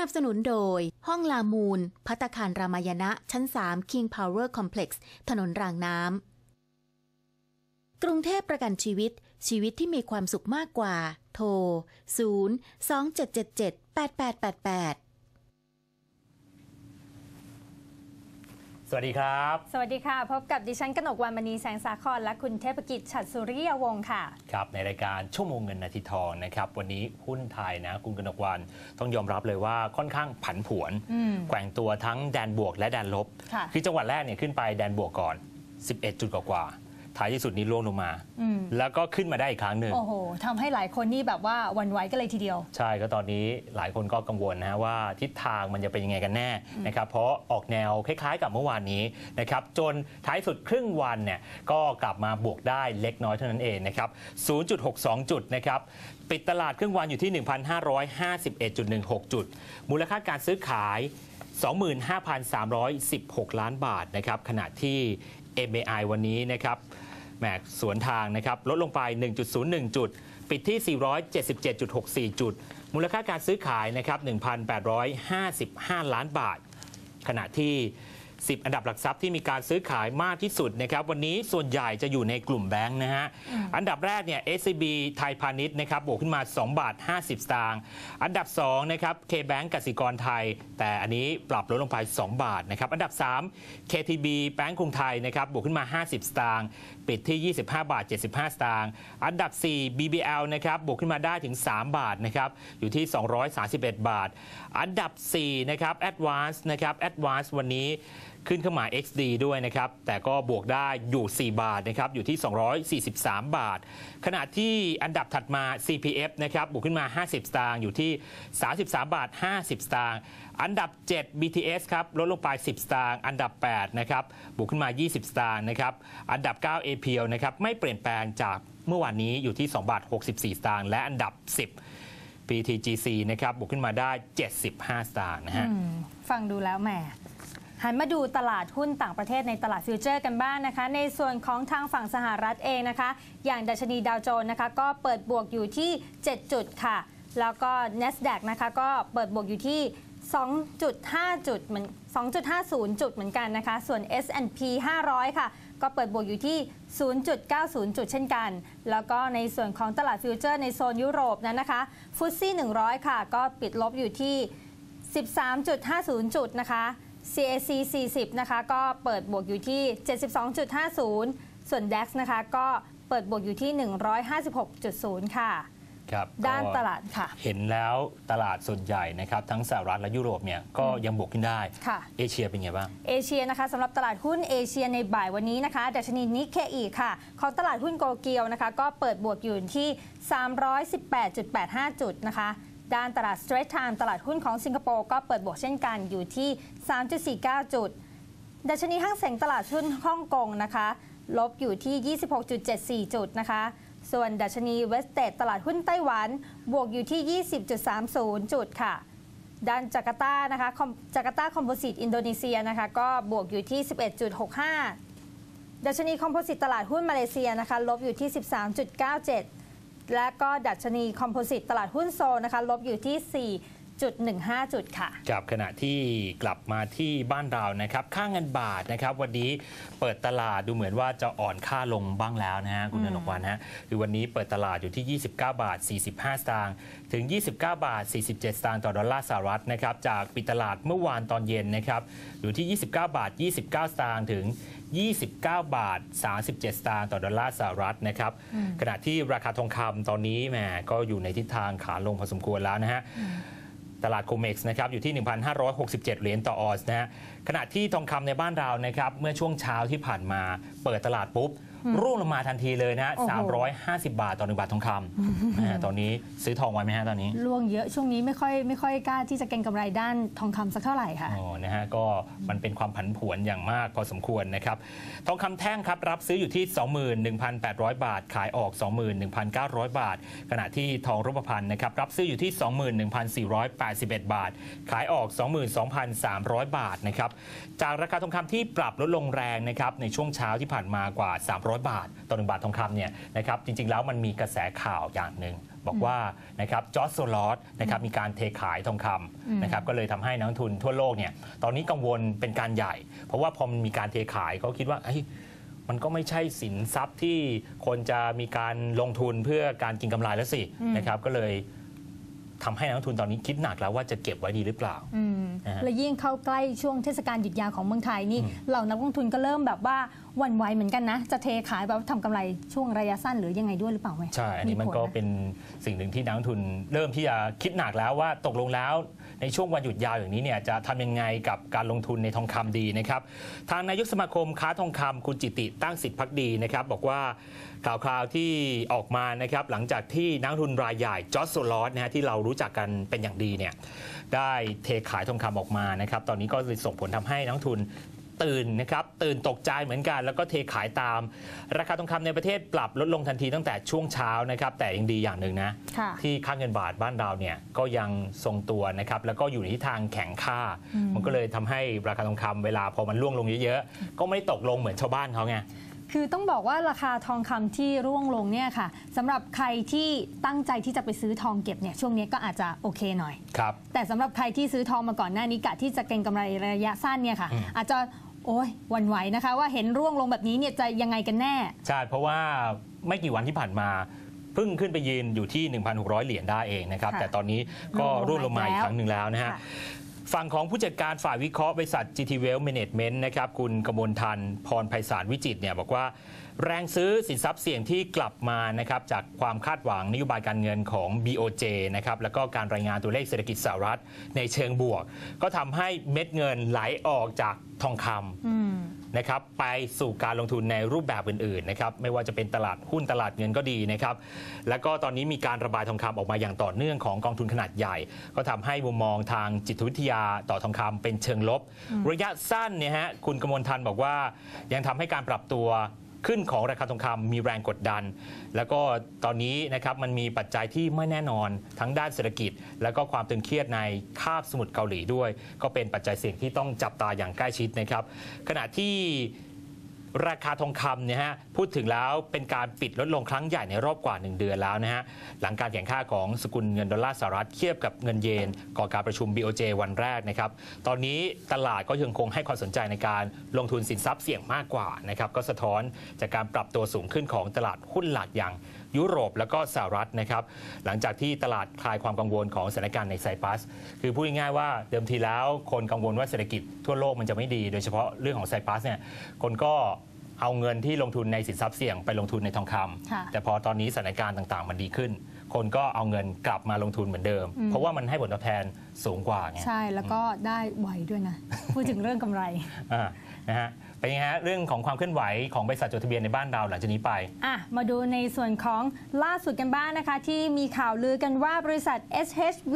นับสนุนโดย ห้องลามูล พัตตาคารรามายณะ ชั้น 3 King Power Complex ถนนรางน้ำ กรุงเทพประกันชีวิต ชีวิตที่มีความสุขมากกว่า โทร 0 2 7 7 7 8 8 8 8 สวัสดีครับ สวัสดีค่ะ พบกับดิฉันกนกวันมณีแสงสาคร และคุณเทพกิจฉัตรสุริยวงศ์ค่ะ ครับ ในรายการชั่วโมงเงินนาทีทองนะครับ วันนี้หุ้นไทยนะ คุณกนกวันต้องยอมรับเลยว่าค่อนข้างผันผวนอืมแกว่งตัวทั้งแดนบวกและแดนลบค่ะคือจังหวัดแรกเนี่ยขึ้นไปแดนบวกก่อน 11 จุดกว่าๆ ท้ายที่สุดนี้ร่วงลงมา อืมแล้วก็ขึ้นมาได้อีกครั้งหนึ่ง โอ้โหทำให้หลายคนนี่แบบว่าหวันไหวกันเลยทีเดียว ใช่ก็ตอนนี้หลายคนก็กังวลนะฮะว่าทิศทางมันจะเป็นยังไงกันแน่นะครับเพราะออกแนวคล้ายๆกับเมื่อวานนี้นะครับจนท้ายสุดครึ่งวันเนี่ยก็กลับมาบวกได้เล็กน้อยเท่านั้นเองนะครับ 0.62 จุดนะครับปิดตลาดครึ่งวันอยู่ที่ 1,551.16 จุด มูลค่าการซื้อขาย 25,316 ล้านบาทนะครับขณะที่ MAI วันนี้นะครับ แหมสวนทางนะครับลดลงไป 1.01 จุด ปิดที่ 477.64 จุด มูลค่าการซื้อขายนะครับ1,855 ล้านบาท ขณะที่ 10 อันดับหลักทรัพย์ที่มีการซื้อขายมากที่สุดนะครับวันนี้ส่วนใหญ่จะอยู่ในกลุ่มแบงค์นะฮะอันดับแรกเนี่ย SCB ไทยพาณิชย์นะครับบวกขึ้นมา 2 บาท 50 สตางค์อันดับ2นะครับ KBank กสิกรไทย แต่อันนี้ปรับลดลงไป 2 บาทนะครับอันดับ 3 KTB แบงก์กรุงไทยนะครับบวกขึ้นมา 50 สตางค์ปิดที่ 25 บาท 75 สตางค์อันดับ 4 BBL นะครับบวกขึ้นมาได้ถึง 3 บาทนะครับอยู่ที่ 231 บาท อันดับ4นะครับ Advance นะครับ Advance วันนี้ ขึ้นเครื่องหมาย XD ด้วยนะครับ แต่ก็บวกได้อยู่ 4 บาทนะครับ อยู่ที่ 243 บาท ขณะที่อันดับถัดมา CPF นะครับ บวกขึ้นมา 50 สตางค์ อยู่ที่ 33 บาท 50 สตางค์ อันดับ 7 BTS ครับ ลดลงไป 10 สตางค์ อันดับ 8 นะครับ บวกขึ้นมา 20 สตางค์นะครับ อันดับ 9 APL นะครับ ไม่เปลี่ยนแปลงจากเมื่อวานนี้อยู่ที่ 2 บาท 64 สตางค์ และอันดับ 10 PTGC นะครับ บวกขึ้นมาได้ 75 สตางค์นะฮะ ฟังดูแล้วแหม หันมาดูตลาดหุ้นต่างประเทศในตลาดฟิวเจอร์กันบ้างนะคะ ในส่วนของทางฝั่งสหรัฐเองนะคะ อย่างดัชนีดาวโจนส์นะคะ ก็เปิดบวกอยู่ที่ 7 จุดค่ะ แล้วก็ NASDAQ นะคะ ก็เปิดบวกอยู่ที่ 2.5 จุดเหมือน2.50 จุดเหมือนกันนะคะ ส่วน S&P 500 ค่ะ ก็เปิดบวกอยู่ที่ 0.90 จุดเช่นกัน แล้วก็ในส่วนของตลาดฟิวเจอร์ในโซนยุโรปนั้นนะคะฟุตซี่ 100 ค่ะ ก็ปิดลบอยู่ที่ 13.50 จุดนะคะ CAC 40 นะคะ ก็เปิดบวกอยู่ที่ 72.50 ส่วน DAX นะคะ ก็เปิดบวกอยู่ที่ 156.0 ค่ะครับด้านก็ตลาดค่ะ เห็นแล้วตลาดส่วนใหญ่นะครับทั้งสหรัฐและยุโรปเนี่ยก็ยังบวกขึ้นได้ค่ะเอเชียเป็นไงบ้าง เอเชียนะคะสำหรับตลาดหุ้นเอเชียในบ่ายวันนี้นะคะดัชนีนิกเคอีค่ะ ของตลาดหุ้นโกเกียวนะคะ ก็เปิดบวกอยู่ที่ 318.85 จุดนะคะ ด้านตลาด Straight Time ตลาดหุ้นของสิงคโปร์ก็เปิดบวกเช่นกันอยู่ที่ 3.49 จุด ดัชนีห้างเสงตลาดหุ้นฮ่องกงนะคะ ลบอยู่ที่ 26.74 จุดนะคะ ส่วนดัชนีเวสเตดตลาดหุ้นไต้หวัน บวกอยู่ที่ 20.30 จุดค่ะด้านจาการ์ตานะคะจาการ์ตาคอมโพสิตอินโดนีเซียนะคะก็บวกอยู่ที่ 11.65 ดัชนีคอมโพสิตตลาดหุ้นมาเลเซียนะคะลบอยู่ที่ 13.97 และก็ดัชนีคอมโพสิตตลาดหุ้นโซนะคะลบอยู่ที่ 4 4.15 จุดค่ะกับขณะที่กลับมาที่บ้านเรานะครับค่าเงินบาทนะครับวันนี้เปิดตลาดดูเหมือนว่าจะอ่อนค่าลงบ้างแล้วนะฮะคุณอืนมนกวันฮะคือวันนี้เปิดตลาดอยู่ที่ 29 บาท 45 สตางค์ถึง 29 บาท 47 สตางค์ต่อดอลลาร์สหรัฐนะครับจากปิดตลาดเมื่อวานตอนเย็นนะครับอยู่ที่ 29 บาท 29 สตางค์ถึง 29 บาท 37 สตางค์ต่อดอลลาร์สหรัฐนะครับขณะที่ราคาทองคำตอนนี้แหมก็อยู่ในทิศทางขาลงพอสมควรแล้วนะฮะ ตลาดโคเม็กซ์นะครับอยู่ที่ 1,567 เหรียญต่อออนซ์นะฮะขณะที่ทองคำในบ้านเรานะครับเมื่อช่วงเช้าที่ผ่านมาเปิดตลาดปุ๊บ ร่วงลงมาทันทีเลยนะฮะโอ้โห350 บาทต่อหนึ่งบาททองคำนะฮะตอนนี้ซื้อทองไว้ไหมฮะตอนนี้ ล่วงเยอะช่วงนี้ไม่ค่อยไม่ค่อยกล้าที่จะเก็งกำไรด้านทองคำสักเท่าไหร่ค่ะ อ๋อ นะฮะ ก็มันเป็นความผันผวนอย่างมากพอสมควรนะครับ ทองคำแท่งครับ รับซื้ออยู่ที่ 21,800 บาท ขายออก 21,900 บาท ขณะที่ทองรูปพรรณนะครับ รับซื้ออยู่ที่ 21,481 บาท ขายออก 22,300 บาทนะครับ จากราคาทองคำที่ปรับลดลงแรงนะครับ ในช่วงเช้าที่ผ่านมากว่า100 บาท ต่อ 1 บาททองคำเนี่ยนะครับจริง ๆ แล้วมันมีกระแสข่าวอย่างหนึ่งบอกว่านะครับจอร์จโซลอสนะครับมีการเทขายทองคำนะครับก็เลยทำให้นักลงทุนทั่วโลกเนี่ยตอนนี้กังวลเป็นการใหญ่ เพราะว่าพอมันมีการเทขายเขาคิดว่าเอ้ยมันก็ไม่ใช่สินทรัพย์ที่คนจะมีการลงทุนเพื่อการกินกำไรแล้วสินะครับก็เลย ทำให้นักลงทุนตอนนี้คิดหนักแล้วว่าจะเก็บไว้ดีหรือเปล่าอืมนะฮะและยิ่งเข้าใกล้ช่วงเทศกาลหยุดยาวของเมืองไทยนี่เหล่านักลงทุนก็เริ่มแบบว่าหวั่นไหวเหมือนกันนะ จะเทขายแบบทำกำไรช่วงระยะสั้นหรือยังไงด้วยหรือเปล่าไหมใช่ อันนี้มันผลก็ไหเป็นสิ่งหนึ่งที่นักลงทุนเริ่มที่จะคิดหนักแล้วว่าตกลงแล้ว ในช่วงวันหยุดยาวอย่างนี้เนี่ยจะทำยังไงกับการลงทุนในทองคำดีนะครับทางนายกสมาคมค้าทองคำคุณจิติตั้งสิทธิพักดีนะครับบอกว่าข่าวคราวที่ออกมานะครับหลังจากที่นักทุนรายใหญ่จอร์จโซลอสนะฮะที่เรารู้จักกันเป็นอย่างดีเนี่ยได้เทขายทองคำออกมานะครับตอนนี้ก็ส่งผลทำให้นักทุน ตื่นนะครับตื่นตกใจเหมือนกัน แล้วก็เทขายตาม ราคาทองคำในประเทศปรับลดลงทันทีตั้งแต่ช่วงเช้านะครับแต่ยังดีอย่างหนึ่งนะค่ะที่ค่าเงินบาทบ้านเราเนี่ยก็ยังทรงตัวนะครับแล้วก็อยู่ในทิศทางแข็งค่า มันก็เลยทำให้ราคาทองคำเวลาพอมันร่วงลงเยอะๆก็ไม่ได้ตกลงเหมือนชาวบ้านเขาไงคือต้องบอกว่าราคาทองคำที่ร่วงลงเนี่ยค่ะสำหรับใครที่ตั้งใจที่จะไปซื้อทองเก็บเนี่ยช่วงนี้ก็อาจจะโอเคหน่อยครับแต่สำหรับใครที่ซื้อทองมาก่อนหน้านี้กะที่จะเก็งกำไรระยะสั้นเนี่ยค่ะอืมอาจจะ โอ้ยหวันไหวนะคะ ว่าเห็นร่วงลงแบบนี้เนี่ยจะยังไงกันแน่ ใช่เพราะว่าไม่กี่วันที่ผ่านมาเพิ่งขึ้นไปยืนอยู่ที่ 1,600 เหรียญได้เองนะครับ ค่ะแต่ตอนนี้ก็ร่วงลงมาอีกครั้งหนึ่งแล้วนะฮะ ค่ะ ฝั่งของผู้จัดการฝ่ายวิเคราะห์บริษัท GT Wealth Management นะครับคุณกมลทันพรไพศาลวิจิตเนี่ยบอกว่าแรงซื้อสินทรัพย์เสี่ยงที่กลับมานะครับจากความคาดหวังนโยบายการเงินของ BOJ นะครับแล้วก็การรายงานตัวเลขเศรษฐกิจสหรัฐในเชิงบวก ก็ทำให้เม็ดเงินไหลออกจากทองคำ นะครับไปสู่การลงทุนในรูปแบบอื่นๆนะครับไม่ว่าจะเป็นตลาดหุ้นตลาดเงินก็ดีนะครับแล้วก็ตอนนี้มีการระบายทองคำออกมาอย่างต่อเนื่องของกองทุนขนาดใหญ่ ก็ทำให้มุมมองทางจิตวิทยาต่อทองคำเป็นเชิงลบ ระยะสั้นเนี่ยฮะคุณกมลทันบอกว่ายังทำให้การปรับตัว ขึ้นของราคาทองคำมีแรงกดดัน แล้วก็ตอนนี้นะครับมันมีปัจจัยที่ไม่แน่นอนทั้งด้านเศรษฐกิจ แล้วก็ความตึงเครียดในคาบสมุทรเกาหลีด้วย ก็เป็นปัจจัยเสี่ยงที่ต้องจับตาอย่างใกล้ชิดนะครับ ขณะที่ ราคาทองคำเนี่ยฮะพูดถึงแล้วเป็นการปิดลดลงครั้งใหญ่ในรอบกว่า 1 เดือนแล้วนะฮะหลังการแข่งข้าของสกุลเงินดอลลาร์สหรัฐเทียบกับเงินเยน ก่อนการประชุม BOJ วันแรกนะครับตอนนี้ตลาดก็ยังคงให้ความสนใจในการลงทุนสินทรัพย์เสี่ยงมากกว่านะครับก็สะท้อนจากการปรับตัวสูงขึ้นของตลาดหุ้นหลักอย่าง ยุโรปแล้วก็สหรัฐนะครับหลังจากที่ตลาดคลายความกังวลของสถานการณ์ในไซปรัส คือพูดง่ายๆว่าเดิมทีแล้วคนกังวลว่าเศรษฐกิจทั่วโลกมันจะไม่ดีโดยเฉพาะเรื่องของไซปรัสเนี่ยคนก็เอาเงินที่ลงทุนในสินทรัพย์เสี่ยงไปลงทุนในทองคำค่ะแต่พอตอนนี้สถานการณ์ต่างๆ มันดีขึ้น คนก็เอาเงินกลับมาลงทุนเหมือนเดิม เพราะว่ามันให้ผลตอบแทนสูงกว่าไงใช่แล้วก็ได้ไวด้วยนะ พูดถึงเรื่องกำไรอ่านะฮะ เป็นไงฮะเรื่องของความเคลื่อนไหวของบริษัทจดทะเบียนในบ้านเราหลังจากนี้ไปอะมาดูในส่วนของล่าสุดกันบ้างนะคะ ที่มีข่าวลือกันว่าบริษัท SHV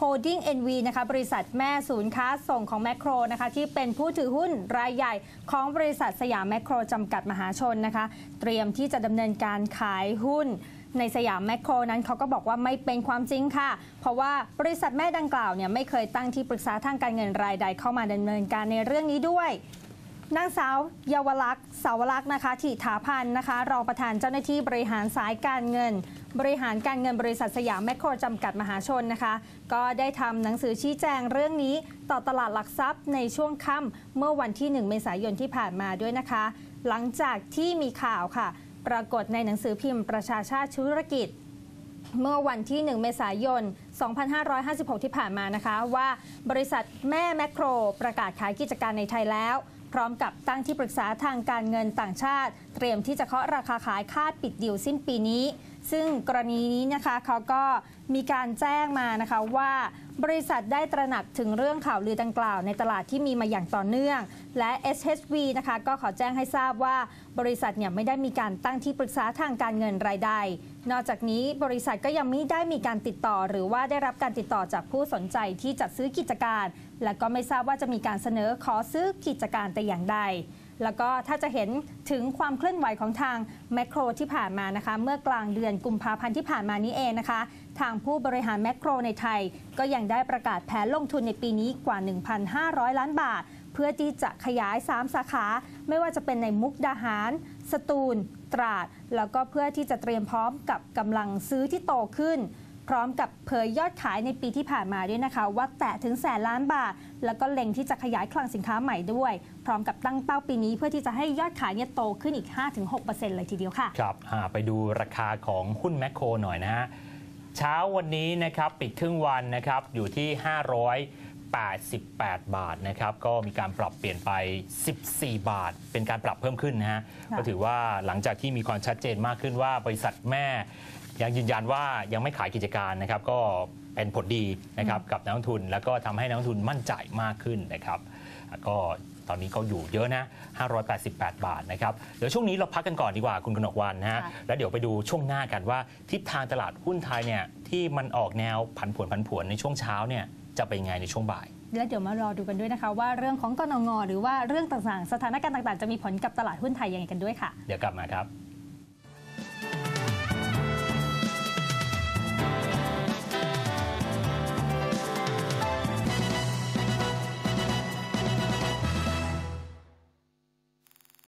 Holding NV นะคะบริษัทแม่ศูนย์ค้าส่งของแมคโครนะคะที่เป็นผู้ถือหุ้นรายใหญ่ของบริษัทสยามแมคโครจำกัดมหาชนนะคะ เตรียมที่จะดำเนินการขายหุ้นในสยามแมคโครนั้นเขาก็บอกว่าไม่เป็นความจริงค่ะ เพราะว่าบริษัทแม่ดังกล่าวเนี่ยไม่เคยตั้งที่ปรึกษาทางการเงินรายใดเข้ามาดำเนินการในเรื่องนี้ด้วย นางสาวเยาวลักษณ์สาวลักษณ์นะคะถิถาพันธ์นะคะรองประธานเจ้าหน้าที่บริหารสายการเงิน บริหารการเงินบริษัทสยามแมคโครจำกัดมหาชนนะคะ ก็ได้ทำหนังสือชี้แจงเรื่องนี้ต่อตลาดหลักทรัพย์ในช่วงค่ำเมื่อวันที่ 1 เมษายนที่ผ่านมาด้วยนะคะ หลังจากที่มีข่าวค่ะ ปรากฏในหนังสือพิมพ์ประชาชาติธุรกิจเมื่อวันที่ 1 เมษายน 2556 ที่ผ่านมานะคะ ว่าบริษัทแม่แมคโคร ประกาศขายกิจการในไทยแล้ว พร้อมกับตั้งที่ปรึกษาทางการเงินต่างชาติ เตรียมที่จะเคาะราคาขายคาดปิดดิวสิ้นปีนี้ ซึ่งกรณีนี้นะคะเขาก็มีการแจ้งมานะคะว่าบริษัทได้ตระหนักถึงเรื่องข่าวลือดังกล่าวในตลาดที่มีมาอย่างต่อเนื่อง และ SHV นะคะก็ขอแจ้งให้ทราบว่าบริษัทเนี่ยไม่ได้มีการตั้งที่ปรึกษาทางการเงินรายใด นอกจากนี้บริษัทก็ยังไม่ได้มีการติดต่อ หรือว่าได้รับการติดต่อจากผู้สนใจที่จัดซื้อกิจการ และก็ไม่ทราบว่าจะมีการเสนอขอซื้อกิจการแต่อย่างใด แล้วก็ถ้าจะเห็นถึงความเคลื่อนไหวของทางแมคโครที่ผ่านมานะคะ เมื่อกลางเดือนกุมภาพันธ์ที่ผ่านมานี้เองนะคะ ทางผู้บริหารแมคโครในไทย ก็ยังได้ประกาศแผนลงทุนในปีนี้กว่า 1,500 ล้านบาท เพื่อที่จะขยาย 3 สาขา ไม่ว่าจะเป็นในมุกดาหาร สตูล ตราด แล้วก็เพื่อที่จะเตรียมพร้อมกับกำลังซื้อที่โตขึ้น พร้อมกับเผยยอดขายในปีที่ผ่านมาด้วยนะคะ ว่าแตะถึงแสนล้านบาท แล้วก็เล็งที่จะขยายคลังสินค้าใหม่ด้วย พร้อมกับตั้งเป้าปีนี้เพื่อที่จะให้ยอดขายเนี่ยโตขึ้นอีก 5-6%เลยทีเดียวค่ะ ครับอ่าไปดูราคาของหุ้นแมคโครหน่อยนะฮะเช้าวันนี้นะครับปิดครึ่งวันนะครับอยู่ที่ 588 บาทนะครับก็มีการปรับเปลี่ยนไป 14 บาท เป็นการปรับเพิ่มขึ้นนะฮะค่ะก็ถือว่าหลังจากที่มีความชัดเจนมากขึ้นว่าบริษัทแม่ ยังยืนยันว่ายังไม่ขายกิจการนะครับ ก็เป็นผลดีนะครับกับนักลงทุน แล้วก็ทำให้นักลงทุนมั่นใจมากขึ้นนะครับ ก็ตอนนี้ก็อยู่เยอะนะ 588 บาทนะครับ เดี๋ยวช่วงนี้เราพักกันก่อนดีกว่าคุณกนกวันนะฮะค่ะแล้วเดี๋ยวไปดูช่วงหน้ากันว่าทิศทางตลาดหุ้นไทยเนี่ยที่มันออกแนวผันผวนผันผวนในช่วงเช้าเนี่ยจะเป็นยังไงในช่วงบ่าย และเดี๋ยวมารอดูกันด้วยนะคะ ว่าเรื่องของกนงหรือว่าเรื่องต่างๆ สถานการณ์ต่างๆ จะมีผลกับตลาดหุ้นไทยยังไงกันด้วยค่ะ เดี๋ยวกลับมาครับ